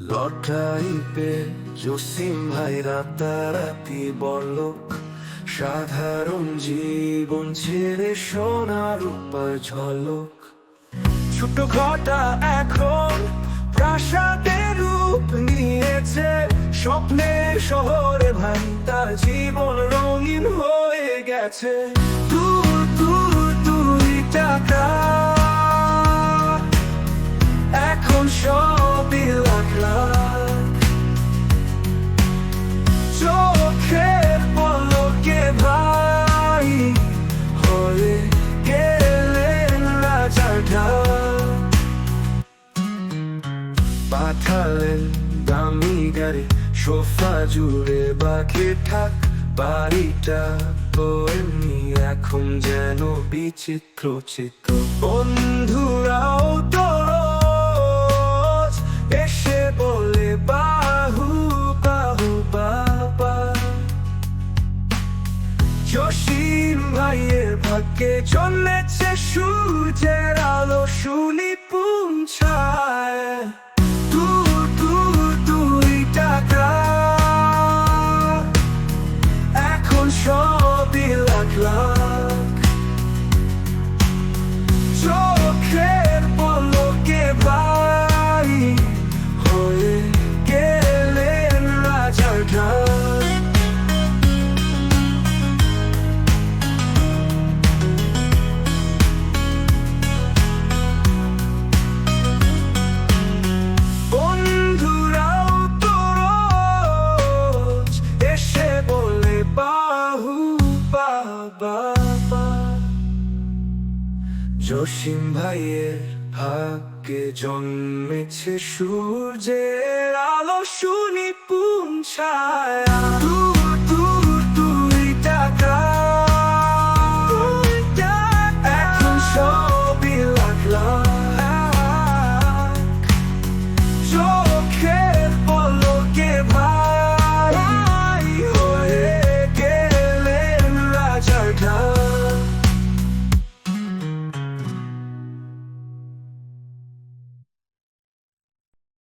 লটাইপে জসিম ভাই রাতারাতি বলক সাধারণ জীবন ছেড়ে সোনার উপর ঝলক ছোট ঘটা এখন প্রাসাদের রূপ নিয়েছে স্বপ্নে শহরে ভাই তার জীবন রঙিন হয়ে গেছে দূর পাঠালেন দামি গাড়ি, সোফা জুড়ে বাকি থাক, বাড়িটা তো এমনি এখন যেন বিচিত্র চিত্র। বন্ধুরাও তো এসে বলে, বাহু বাহু, বাবা। ভাইয়ের ভাগ্যে চলেছে সূর্যের আলো, শুনি বাবা। জসিম ভাইয়ের ভাগ্যে জন্মেছে সূর্যের আলো শুনি পুঞ্ছায়া